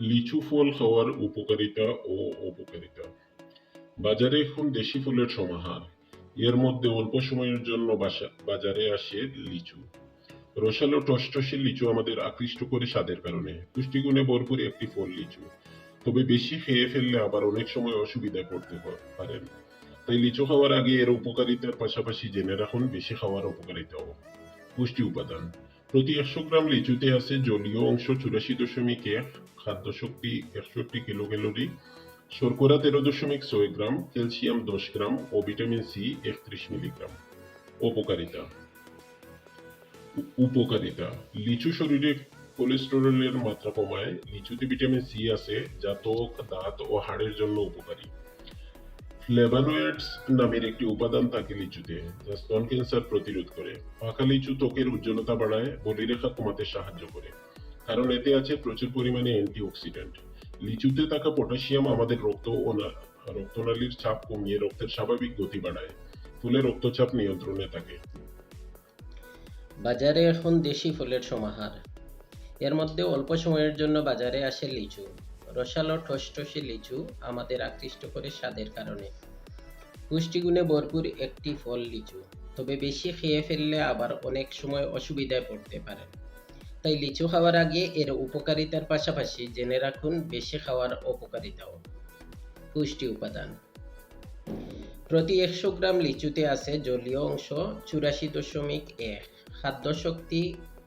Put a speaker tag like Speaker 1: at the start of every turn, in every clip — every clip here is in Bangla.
Speaker 1: লিচু ফল খাওয়ার উপকারিতা ও অপকারিতা। বাজারে এখন দেশি ফুলের সমাহার। এর মধ্যে অল্প সময়ের জন্য বাজারে আসে লিচু। রসালো টসটসে লিচু আমাদের আকৃষ্ট করে স্বাদের কারণে। পুষ্টিগুণে ভরপুর একটি ফল লিচু। তবে বেশি খেয়ে ফেললে আবার অনেক সময় অসুবিধায় পড়তে পারেন। তাই লিচু খাওয়ার আগে এর উপকারিতার পাশাপাশি জেনে রাখুন, বেশি খাওয়ার উপকারিতাও। পুষ্টি উপাদান। প্রতি একশো গ্রাম লিচুতে আছে জলীয় অংশ চুরাশি দশমিক এক খাদ্য শক্তি একষট্টি কিলো ক্যালোরি শর্করা তেরো দশমিক ছয় গ্রাম, ক্যালসিয়াম দশ গ্রাম ও ভিটামিন সি একত্রিশ মিলিগ্রাম। উপকারিতা। উপকারিতা। লিচু শরীরে কোলেস্টেরলের মাত্রা কমায়। লিচুতে ভিটামিন সি আছে, যা ত্বক, দাঁত ও হাড়ের জন্য উপকারী। ফ্লেভানোয়েডস নামের একটি উপাদান থাকে লিচুতে, যা স্তন ক্যান্সার প্রতিরোধ করে। পাকা লিচু ত্বকের উজ্জ্বলতা বাড়ায় বলিরেখা কমাতে সাহায্য করে। কারণ এতে আছে প্রচুর পরিমাণে অ্যান্টিঅক্সিডেন্ট। লিচুতে থাকা পটাশিয়াম আমাদের রক্ত ও রক্তনালীর চাপ কমিয়ে রক্তের স্বাভাবিক গতি বাড়ায়। ফলে রক্তচাপ নিয়ন্ত্রণে থাকে।
Speaker 2: বাজারে এখন দেশি ফুলের সমাহার। এর মধ্যে অল্প সময়ের জন্য বাজারে আসে লিচু। রসালো ঠসঠসে লিচু আমাদের আকৃষ্ট করে স্বাদের কারণে। পুষ্টিগুণে ভরপুর একটি ফল লিচু, তবে বেশি খেয়ে ফেললে আবার অনেক সময় অসুবিধায় পড়তে পারেন তাই লিচু খাওয়ার আগে এর উপকারিতার পাশাপাশি জেনে রাখুন বেশি খাওয়ার অপকারিতাও। পুষ্টি উপাদান। প্রতি একশো গ্রাম লিচুতে আছে জলীয় অংশ চুরাশি দশমিক এক খাদ্য শক্তি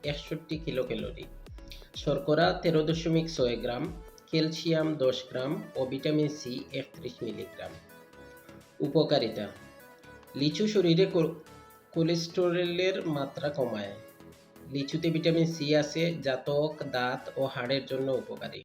Speaker 2: একষট্টি কিলো ক্যালোরি শর্করা তেরো দশমিক ছয় গ্রাম ক্যালসিয়াম দশ গ্রাম ও ভিটামিন সি একত্রিশ মিলিগ্রাম। উপকারিতা, লিচু শরীরে কোলেস্টেরলের মাত্রা কমায়। লিচুতে ভিটামিন সি আছে যা ত্বক দাঁত ও হাড়ের জন্য উপকারী।